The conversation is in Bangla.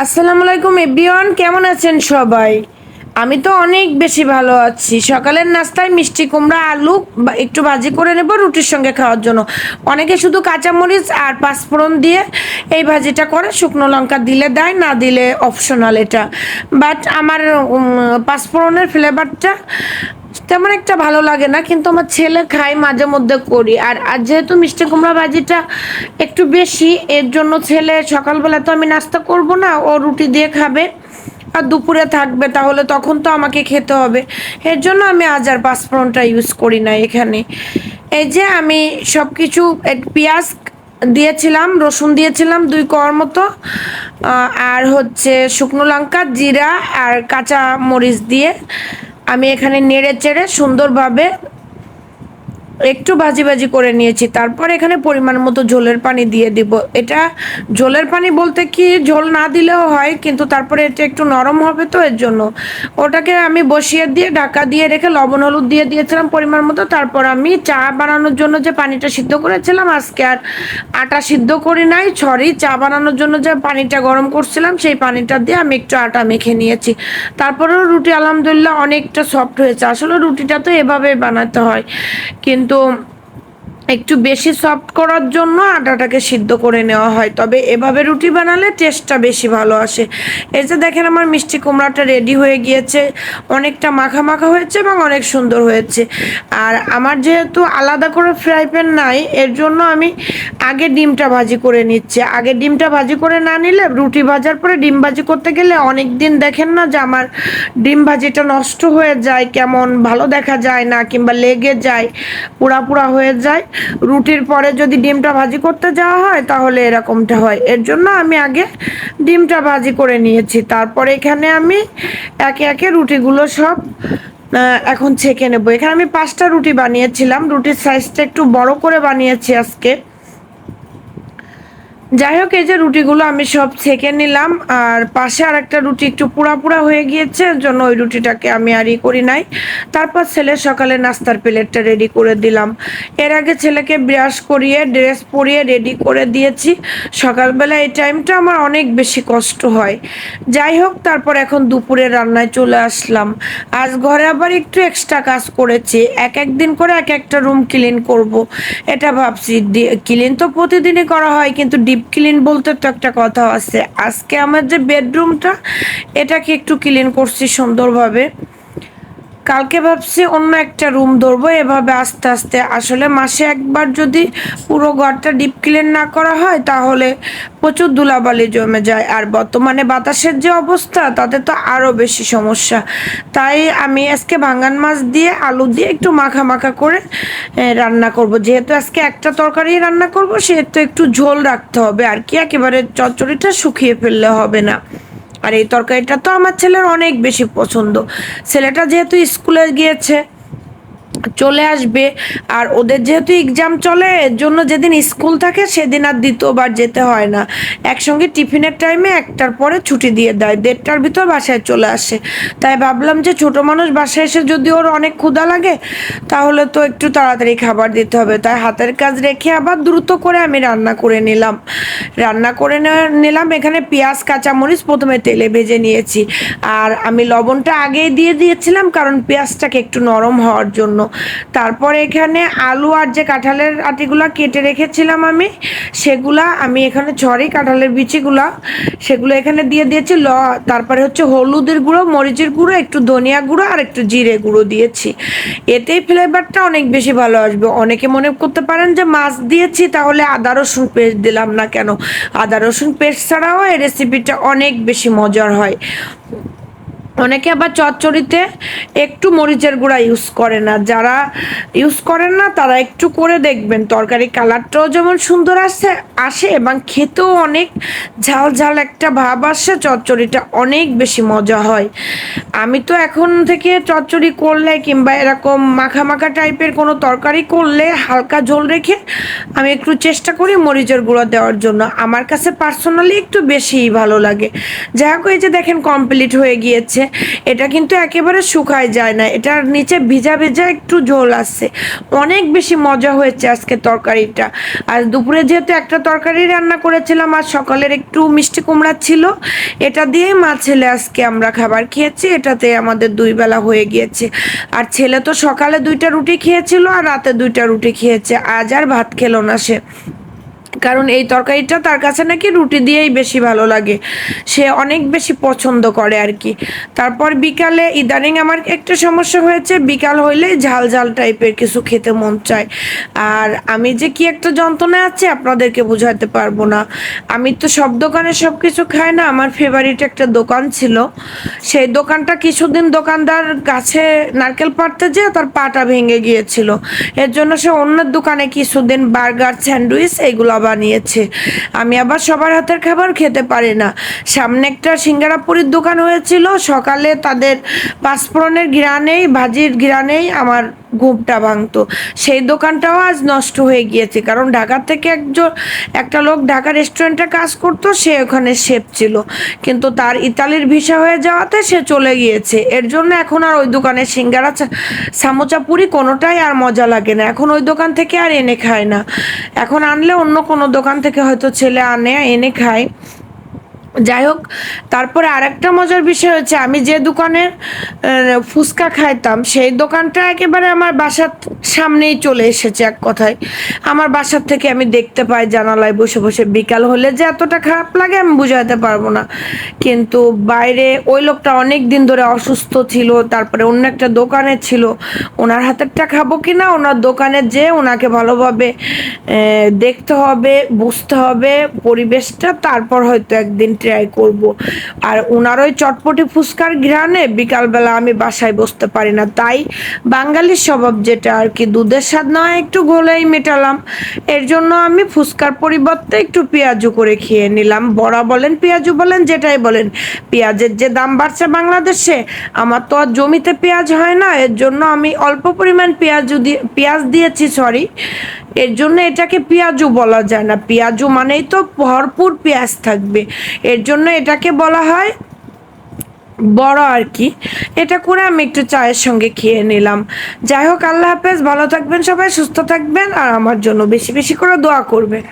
আসসালামু আলাইকুম, এভরিওয়ান, কেমন আছেন সবাই? আমি তো অনেক বেশি ভালো আছি। সকালের নাস্তায় মিষ্টি কুমড়া, আলু একটু ভাজি করে নেব রুটির সঙ্গে খাওয়ার জন্য। অনেকে শুধু কাঁচামরিচ আর পাঁচফোড়ন দিয়ে এই ভাজিটা করে, শুকনো লঙ্কা দিলে দেয়, না দিলে অপশনাল এটা। বাট আমার পাঁচফোড়নের ফ্লেভারটা তেমন একটা ভালো লাগে না, কিন্তু আমার ছেলে খাই মাঝে মধ্যে করি। আর আর যেহেতু মিষ্টি কুমড়া ভাজিটা একটু বেশি, এর জন্য ছেলে সকালবেলা তো আমি নাস্তা করব না, ও রুটি দিয়ে খাবে আর দুপুরে থাকবে, তাহলে তখন তো আমাকে খেতে হবে। এর জন্য আমি আজ আর পাঁচফোড়নটা ইউজ করি না এখানে। এই যে আমি সব কিছু পেঁয়াজ দিয়েছিলাম, রসুন দিয়েছিলাম, দুই কোয়ার মতো আর হচ্ছে শুকনো লঙ্কা, জিরা আর কাঁচা মরিচ দিয়ে আমি এখানে নেড়ে চেড়ে সুন্দরভাবে একটু ভাজি ভাজি করে নিয়েছি। তারপর এখানে পরিমাণ মতো ঝোলের পানি দিয়ে দিব। এটা ঝোলের পানি বলতে কি, ঝোল না দিলেও হয়, কিন্তু তারপরে এটা একটু নরম হবে তো এর জন্য। ওটাকে আমি বসিয়ে দিয়ে, ঢাকা দিয়ে রেখে লবণ, হলুদ দিয়ে দিয়েছিলাম পরিমাণ মতো। তারপর আমি চা বানানোর জন্য যে পানিটা সিদ্ধ করেছিলাম, আজকে আর আটা সিদ্ধ করি নাই, সরি, চা বানানোর জন্য যে পানিটা গরম করছিলাম, সেই পানিটা দিয়ে আমি একটু আটা মেখে নিয়েছি। তারপরেও রুটি আলহামদুলিল্লাহ অনেকটা সফট হয়েছে। আসলে রুটিটা তো এভাবেই বানাতে হয়। কিন্তু কিন্তু একটু বেশি সফট করার জন্য আটাটাকে সিদ্ধ করে নেওয়া হয়। তবে এভাবে রুটি বানালে টেস্টটা বেশি ভালো আসে। এই যে দেখেন আমার মিষ্টি কুমড়াটা রেডি হয়ে গিয়েছে। অনেকটা মাখা মাখা হয়েছে এবং অনেক সুন্দর হয়েছে। আর আমার যেহেতু আলাদা করে ফ্রাই প্যান নাই, এর জন্য আমি আগে ডিমটা ভাজি করে নিচ্ছি। আগে ডিমটা ভাজি করে না নিলে রুটি ভাজার পরে ডিম ভাজি করতে গেলে অনেক দিন দেখেন না যে আমার ডিম ভাজিটা নষ্ট হয়ে যায়, কেমন ভালো দেখা যায় না, কিংবা লেগে যায় পুরা পুরা হয়ে যায়। রুটির পরে যদি ডিমটা ভাজি করতে যাওয়া হয়, তাহলে এরকমটা হয়। এর জন্য আমি আগে ডিমটা ভাজি করে নিয়েছি। তারপরে এখানে আমি একে একে রুটিগুলো সব এখন ছেঁকে নেব। এখানে আমি পাঁচটা রুটি বানিয়েছিলাম। রুটির সাইজটা একটু বড় করে বানিয়েছি আজকে। যাই হোক, এই যে রুটিগুলো আমি সব ছেঁকে নিলাম, আর পাশে আর একটা রুটি একটু পুরা পুরা হয়ে গিয়েছে, এর জন্য ওই রুটিটাকে আমি আর ই করি নাই। তারপর ছেলে সকালে নাস্তার প্লেটটা রেডি করে দিলাম। এর আগে ছেলেকে ব্রাশ করিয়ে ড্রেস পরিয়ে রেডি করে দিয়েছি। সকালবেলা এই টাইমটা আমার অনেক বেশি কষ্ট হয়। যাই হোক, তারপর এখন দুপুরে রান্নায় চলে আসলাম। আজ ঘরে আবার একটু এক্সট্রা কাজ করেছি। এক এক দিন করে এক একটা রুম ক্লিন করব। এটা ভাবছি ক্লিন তো প্রতিদিনই করা হয়, কিন্তু ডিপ ক্লিন বলতে তো একটা কথা আছে। আজকে আমার যে বেডরুমটা এটাকে একটু ক্লিন করছি সুন্দরভাবে। কালকে ভাবছি অন্য একটা রুম ধরবো, এভাবে আস্তে আস্তে। আসলে মাসে একবার যদি পুরো ঘরটা ডিপ ক্লিন না করা হয়, তাহলে প্রচুর ধুলাবালি জমে যায়। আর বর্তমানে বাতাসের যে অবস্থা, তাতে তো আরও বেশি সমস্যা। তাই আমি আজকে ভাঙ্গান মাছ দিয়ে, আলু দিয়ে একটু মাখা মাখা করে রান্না করব। যেহেতু আজকে একটা তরকারি রান্না করব, সেহেতু একটু ঝোল রাখতে হবে। আর কি, একেবারে চচ্চড়িটা শুকিয়ে ফেললে হবে না। আর এই তরকারিটা তো আমার ছেলের অনেক বেশি পছন্দ। ছেলেটা যেহেতু স্কুলে গিয়েছে চলে আসবে। আর ওদের যেহেতু এক্সাম চলে, এর জন্য যেদিন স্কুল থাকে সেদিন আর দ্বিতীয়বার যেতে হয় না। একসঙ্গে টিফিনের টাইমে একটার পরে ছুটি দিয়ে দেয়, দেড়টার ভিতর বাসায় চলে আসে। তাই ভাবলাম যে ছোট মানুষ বাসায় এসে যদি ওর অনেক ক্ষুধা লাগে, তাহলে তো একটু তাড়াতাড়ি খাবার দিতে হবে। তাই হাতের কাজ রেখে আবার দ্রুত করে আমি রান্না করে নিলাম। রান্না করে নিলাম, এখানে পেঁয়াজ, কাঁচামরিচ প্রথমে তেলে ভেজে নিয়েছি। আর আমি লবণটা আগেই দিয়ে দিয়েছিলাম, কারণ পেঁয়াজটাকে একটু নরম হওয়ার জন্য। তারপর এখানে আলু আর যে কাঁঠালের আটিগুলা কেটে রেখেছিলাম আমি, সেগুলা আমি এখানে ছড়ি কাঁঠালের বিচিগুলা, সেগুলো এখানে দিয়ে দিয়েছি। ল, তারপরে হচ্ছে হলুদের গুঁড়ো, মরিচের গুঁড়ো, একটু ধনিয়া গুঁড়ো আর একটু জিরে গুঁড়ো দিয়েছি। এতেই ফ্লেভারটা অনেক বেশি ভালো আসবে। অনেকে মনে করতে পারেন যে মাছ দিয়েছি, তাহলে আদা, রসুন পেস্ট দিলাম না কেন? আদা, রসুন পেস্ট ছাড়াও এই রেসিপিটা অনেক বেশি মজার হয়। অনেকে আবার চচ্চড়িতে একটু মরিচের গুঁড়া ইউজ করে না। যারা ইউজ করেন না, তারা একটু করে দেখবেন। তরকারি কালারটাও যেমন সুন্দর আসে আসে এবং খেতেও অনেক ঝাল ঝাল একটা ভাব আসে, চচ্চড়িটা অনেক বেশি মজা হয়। আমি তো এখন থেকে চচ্চড়ি করলে কিংবা এরকম মাখা মাখা টাইপের কোনো তরকারি করলে হালকা ঝোল রেখে আমি একটু চেষ্টা করি মরিচের গুঁড়ো দেওয়ার জন্য। আমার কাছে পার্সোনালি একটু বেশিই ভালো লাগে। যাই হোক, এই যে দেখেন কমপ্লিট হয়ে গিয়েছে। এটা কিন্তু একেবারে শুকায় যায় না। এটার নিচে ভিজা ভিজা একটু ঝোল আসছে অনেক বেশি মজা হয়েছে আজকে তরকারিটা। আর দুপুরে যেহেতু একটা তরকারি রান্না করেছিলাম, আর সকালের একটু মিষ্টি কুমড়া ছিল, এটা দিয়েই মা ছেলে আজকে আমরা খাবার খেয়েছি। এটাতে আমাদের দুই বেলা হয়ে গিয়েছে। আর ছেলে তো সকালে দুইটা রুটি খেয়েছিল, আর রাতে দুইটা রুটি খেয়েছে। আজ আর ভাত খেলো না সে। কারণ এই তরকারিটা তার কাছে নাকি রুটি দিয়েই বেশি ভালো লাগে। সে অনেক বেশি পছন্দ করে আর কি। তারপর বিকালে ইদানিং আমার একটা সমস্যা হয়েছে, বিকাল হইলে ঝাল ঝাল টাইপের কিছু খেতে মন চায়। আর আমি যে কি একটা যন্ত্রণা আছে আপনাদেরকে বোঝাতে পারব না। আমি তো সব দোকানে সব কিছু খাই না, আমার ফেভারিট একটা দোকান ছিল। সেই দোকানটা কিছুদিন দোকানদার গাছে নারকেল পাড়তে যেয়ে তার পাটা ভেঙে গিয়েছিল। এর জন্য সে অন্যের দোকানে কিছুদিন বার্গার, স্যান্ডউইচ এইগুলো বানিয়েছে। আমি আবার সবার হাতের খাবার খেতে পারি না। সামনে একটা সিঙ্গারাপুরির দোকান হয়েছিল। সকালে তাদের পাঁচফোড়নের ঘিরানেই, ভাজির ঘিরানেই আমার ঘুমটা ভাঙতো। সেই দোকানটাও আজ নষ্ট হয়ে গিয়েছে, কারণ ঢাকা থেকে একজন, একটা লোক ঢাকা রেস্টুরেন্টে কাজ করতো, সে ওখানে শেফ ছিল। কিন্তু তার ইতালির ভিসা হয়ে যাওয়াতে সে চলে গিয়েছে। এর জন্য এখন আর ওই দোকানে সিঙ্গারা সামোচা পুরি কোনোটাই আর মজা লাগে না। এখন ওই দোকান থেকে আর এনে খায় না। এখন আনলে অন্য কোনো দোকান থেকে হয়তো ছেলে আনে, এনে খায়। যাই হোক, তারপরে আরেকটা মজার বিষয় হচ্ছে আমি যে দোকানে ফুচকা খাইতাম, সেই দোকানটা একেবারে আমার বাসার সামনেই চলে এসেছে এক কথায়। আমার বাসার থেকে আমি দেখতে পাই জানালায় বসে বসে, বিকাল হলে যে এতটা খারাপ লাগে আমি বুঝাতে পারব না। কিন্তু বাইরে ওই লোকটা অনেক দিন ধরে অসুস্থ ছিল, তারপরে অন্য একটা দোকানে ছিল, ওনার হাতেরটা খাব কি না ওনার দোকানে যে ওনাকে ভালোভাবে দেখতে হবে, বুঝতে হবে পরিবেশটা, তারপর হয়তো একদিন ট্রাই করব। আর ওনার ওই চটপটি ফুচকার ঘ্রাণে বিকালবেলা আমি বাসায় বসতে পারি না। তাই বাঙালির স্বভাব যেটা আর কি, দুধের স্বাদ নয় একটু গোলেই মেটালাম। এর জন্য আমি ফুচকার পরিবর্তে একটু পেঁয়াজু করে খেয়ে নিলাম। বড়া বলেন, পেঁয়াজু বলেন, যেটাই বলেন। পেঁয়াজের যে দাম বাড়ছে বাংলাদেশে, আমার তো আর জমিতে পেঁয়াজ হয় না। এর জন্য আমি অল্প পরিমাণ পেঁয়াজু দিয়ে, পেঁয়াজ দিয়েছি সরি এর জন্য এটাকে পেঁয়াজু বলা যায় না। পেঁয়াজু মানেই তো ভরপুর পেঁয়াজ থাকবে। এর জন্য এটাকে বলা হয় বড় আর কি। এটা করে আমি একটু চায়ের সঙ্গে খেয়ে নিলাম। যাই হোক, আল্লাহ হাফেজ, ভালো থাকবেন সবাই, সুস্থ থাকবেন, আর আমার জন্য বেশি বেশি করে দোয়া করবেন।